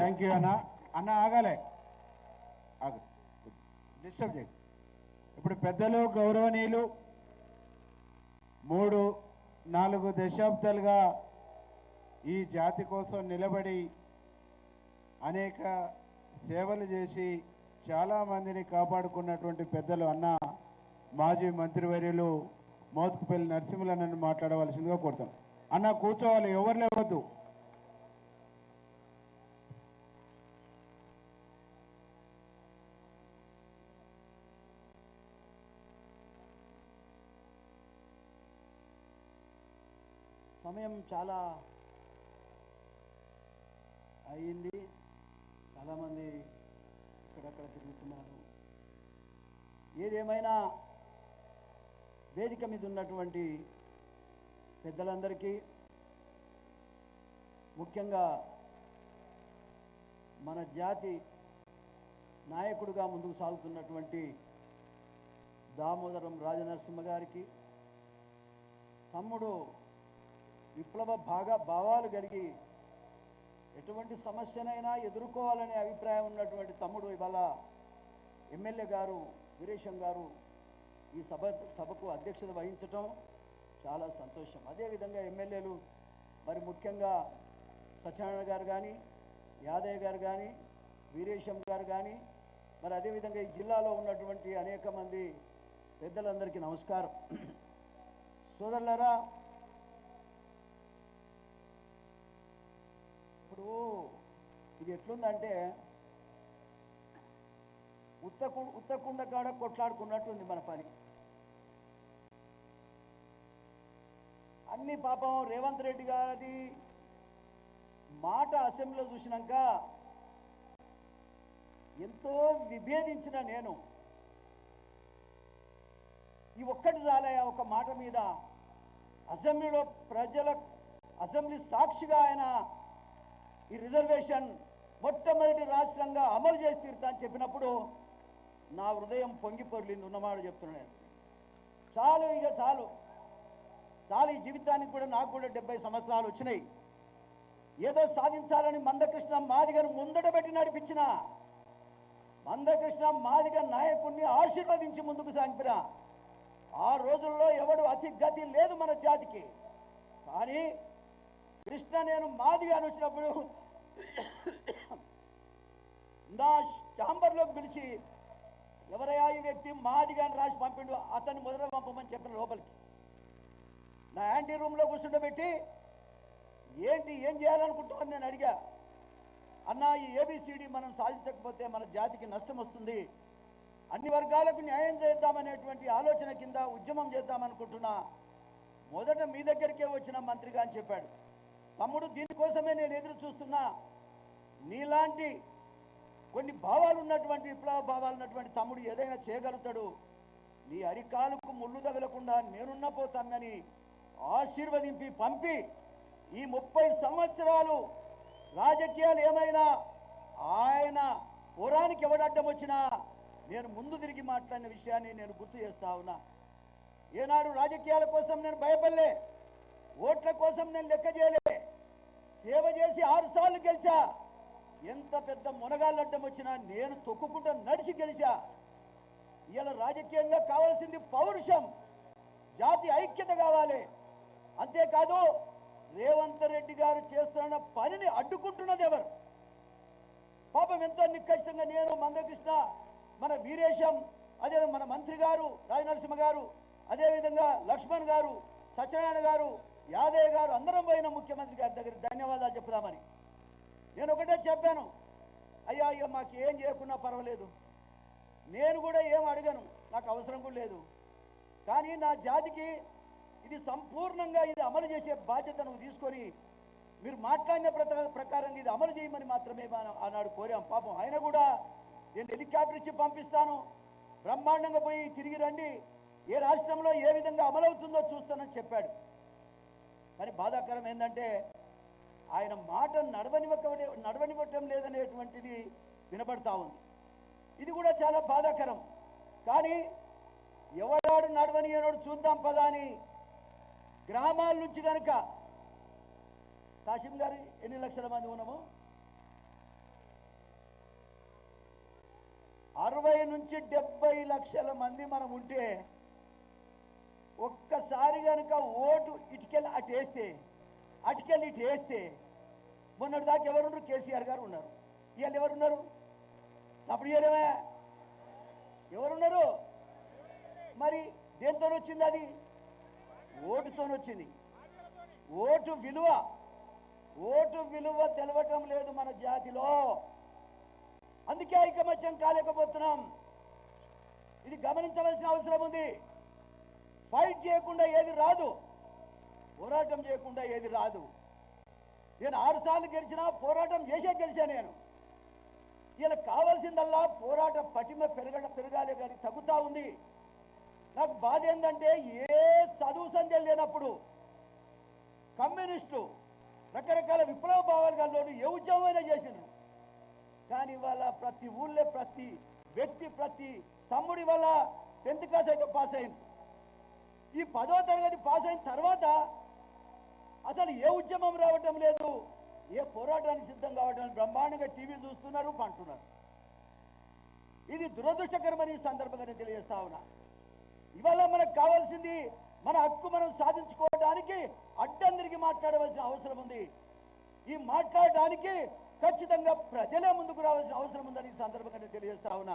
Thank you అన్న. అన్న ఆగాలే. ఆగు. డిస్టర్బ్ చేయండి ఇప్పుడు పెద్దలు గౌరవనీయులు మూడు నాలుగు దశాబ్దాలుగా ఈ జాతి కోసం నిలబడి అనేక సేవలు చేసి చాలా మందిని కాపాడుకున్నటువంటి పెద్దలు అన్న మాజీ మంత్రివర్యులు మోత్కుపల్లి నరసింహులన్నను మాట్లాడవలసిందిగా కోరుతాను. అన్న కూర్చోవాలి. ఎవరు లేవద్దు. సమయం చాలా అయింది చాలామంది ఇక్కడక్కడ తిరుగుతున్నారు. ఏదేమైనా వేదిక మీద ఉన్నటువంటి పెద్దలందరికీ ముఖ్యంగా మన జాతి నాయకుడిగా ముందుకు సాగుతున్నటువంటి దామోదరం రాజనరసింహ గారికి తమ్ముడు విప్లవ భాగ భావాలు కలిగి ఎటువంటి సమస్యనైనా ఎదుర్కోవాలనే అభిప్రాయం ఉన్నటువంటి తమ్ముడు ఇవాళ ఎమ్మెల్యే గారు వీరేశం గారు ఈ సభ సభకు అధ్యక్షత వహించటం చాలా సంతోషం. అదేవిధంగా ఎమ్మెల్యేలు మరి ముఖ్యంగా సత్యనారాయణ గారు కానీ యాదయ్య గారు కానీ వీరేశం గారు కానీ మరి అదేవిధంగా ఈ జిల్లాలో ఉన్నటువంటి అనేక మంది పెద్దలందరికీ నమస్కారం. సోదరులరా ఇప్పుడు ఇది ఎట్లుందంటే ఉత్తకు ఉత్తకుండ కాడ కొట్లాడుకున్నట్టుంది మన పని. అన్ని పాపం రేవంత్ రెడ్డి గారి మాట అసెంబ్లీలో చూసినాక ఎంతో విభేదించిన నేను. ఈ ఒక్కటి చాలయా ఒక మాట మీద అసెంబ్లీలో ప్రజల అసెంబ్లీ సాక్షిగా ఆయన ఈ రిజర్వేషన్ మొట్టమొదటి రాష్ట్రంగా అమలు చేసి తీరుతా అని చెప్పినప్పుడు నా హృదయం పొంగి పొర్లింది ఉన్నమాట చెప్తున్నాను చాలు ఇక చాలు. చాలు ఈ జీవితానికి కూడా నాకు కూడా డెబ్బై సంవత్సరాలు వచ్చినాయి. ఏదో సాధించాలని మందకృష్ణ మాదిగను ముందట పెట్టి నడిపించిన మందకృష్ణ మాదిగ నాయకుడిని ఆశీర్వదించి ముందుకు సాగిపిన ఆ రోజుల్లో ఎవడు అతి గతి లేదు మన జాతికి. కానీ కృష్ణ నేను మాదిగా అని వచ్చినప్పుడు నా ఛాంబర్లోకి పిలిచి ఎవరయ్యా ఈ వ్యక్తి? మాదిగా అని రాసి పంపిండు. అతన్ని మొదట పంపమని చెప్పిన లోపలికి. నా యాంటీ రూమ్లో కూర్చుండబెట్టి ఏంటి ఏం చేయాలనుకుంటామని నేను అడిగా. అన్న ఈ ఏబిసిడి మనం సాధించకపోతే మన జాతికి నష్టం వస్తుంది. అన్ని వర్గాలకు న్యాయం చేద్దామనేటువంటి ఆలోచన కింద ఉద్యమం చేద్దామనుకుంటున్నా. మొదట మీ దగ్గరికే వచ్చిన మంత్రిగా అని చెప్పాడు. తమ్ముడు దీనికోసమే నేను ఎదురు చూస్తున్నా. నీలాంటి కొన్ని భావాలు ఉన్నటువంటి విప్లవ భావాలు ఉన్నటువంటి తమ్ముడు ఏదైనా చేయగలుగుతాడు. నీ అరికాలకు ముళ్ళు తగలకుండా నేనున్న పోతామని ఆశీర్వదింపి పంపి. ఈ ముప్పై సంవత్సరాలు రాజకీయాలు ఏమైనా ఆయన పురానికి ఎవడడ్డం వచ్చినా నేను ముందు తిరిగి మాట్లాడిన విషయాన్ని నేను గుర్తు చేస్తా ఉన్నా. ఏనాడు రాజకీయాల కోసం నేను భయపడలే. ఓట్ల కోసం నేను లెక్క చేయలే. సేవ చేసి ఆరు సార్లు గెలిచా. ఎంత పెద్ద మునగాళ్ళడ్డం వచ్చినా నేను తొక్కుకుంటూ నడిచి గెలిచా. ఇలా రాజకీయంగా కావాల్సింది పౌరుషం. జాతి ఐక్యత కావాలి. అంతేకాదు రేవంత్ రెడ్డి గారు చేస్తున్న పనిని అడ్డుకుంటున్నది ఎవరు? పాపం ఎంతో నిక్కష్టంగా నేను మందకృష్ణ మన వీరేశం అదే మన మంత్రి గారు రాజనరసింహ గారు అదేవిధంగా లక్ష్మణ్ గారు సత్యనారాయణ గారు యాదయ్య గారు అందరం పోయిన ముఖ్యమంత్రి గారి దగ్గర ధన్యవాదాలు చెప్దామని నేను ఒకటే చెప్పాను. అయ్యా అయ్యా మాకు ఏం చేయకున్నా పర్వాలేదు. నేను కూడా ఏం అడగను నాకు అవసరం కూడా లేదు. కానీ నా జాతికి ఇది సంపూర్ణంగా ఇది అమలు చేసే బాధ్యత తీసుకొని మీరు మాట్లాడిన ప్రత- ప్రకారం ఇది అమలు చేయమని మాత్రమే ఆనాడు కోరాం. పాపం ఆయన కూడా నేను హెలికాప్టర్ ఇచ్చి పంపిస్తాను. బ్రహ్మాండంగా పోయి తిరిగి రండి. ఏ రాష్ట్రంలో ఏ విధంగా అమలవుతుందో చూస్తానని చెప్పాడు. కానీ బాధాకరం ఏంటంటే ఆయన మాట నడవనివ్వక నడవనివ్వటం లేదనేటువంటిది వినబడతా ఉంది. ఇది కూడా చాలా బాధాకరం. కానీ ఎవరాడు నడవని అనోడు చూద్దాం పదా అని గ్రామాల నుంచి కనుక కాశీం గారు ఎన్ని లక్షల మంది ఉన్నాము? అరవై నుంచి డెబ్బై లక్షల మంది మనం ఉంటే కనుక ఓటు ఇటుకెళ్ళి అటు వేస్తే అటుకెళ్ళి ఇటు వేస్తే మొన్నటి దాకా ఎవరున్నారు? కేసీఆర్ గారు ఉన్నారు. ఇవాళ ఎవరున్నారు? అప్పుడు చేయడమే. ఎవరున్నారు? మరి దేంతో వచ్చింది అది? ఓటుతో వచ్చింది. ఓటు విలువ ఓటు విలువ తెలవటం లేదు మన జాతిలో. అందుకే ఐకమత్యం కాలేకపోతున్నాం. ఇది గమనించవలసిన అవసరం ఉంది. ఫైట్ చేయకుండా ఏది రాదు. పోరాటం చేయకుండా ఏది రాదు. నేను ఆరు సార్లు గెలిచినా పోరాటం చేసే గెలిచా నేను. ఇలా కావాల్సిందల్లా పోరాట పటిమ పెరగ పెరగాలి కానీ తగ్గుతా ఉంది. నాకు బాధ ఏంటంటే ఏ చదువు సంధ్య లేనప్పుడు కమ్యూనిస్టు రకరకాల విప్లవ భావాలు కలిలోను ఏ ఉద్యమమైనా చేసినారు కానీ ఇవాళ ప్రతి ఊళ్ళో ప్రతి వ్యక్తి ప్రతి తమ్ముడి వల్ల టెన్త్ క్లాస్ అయితే పాస్ అయింది. ఈ పదో తరగతి పాస్ అయిన తర్వాత అసలు ఏ ఉద్యమం రావటం లేదు ఏ పోరాటానికి సిద్ధం కావటం బ్రహ్మాండంగా టీవీ చూస్తున్నారు పంటున్నారు. ఇది దురదృష్టకరమని ఈ సందర్భంగా నేను తెలియజేస్తా ఉన్నా. ఇవాళ మనకు కావాల్సింది మన హక్కు మనం సాధించుకోవడానికి అడ్డందరికి మాట్లాడవలసిన అవసరం ఉంది. ఈ మాట్లాడడానికి ఖచ్చితంగా ప్రజలే ముందుకు రావాల్సిన అవసరం ఉందని ఈ సందర్భంగా నేను తెలియజేస్తా ఉన్నా.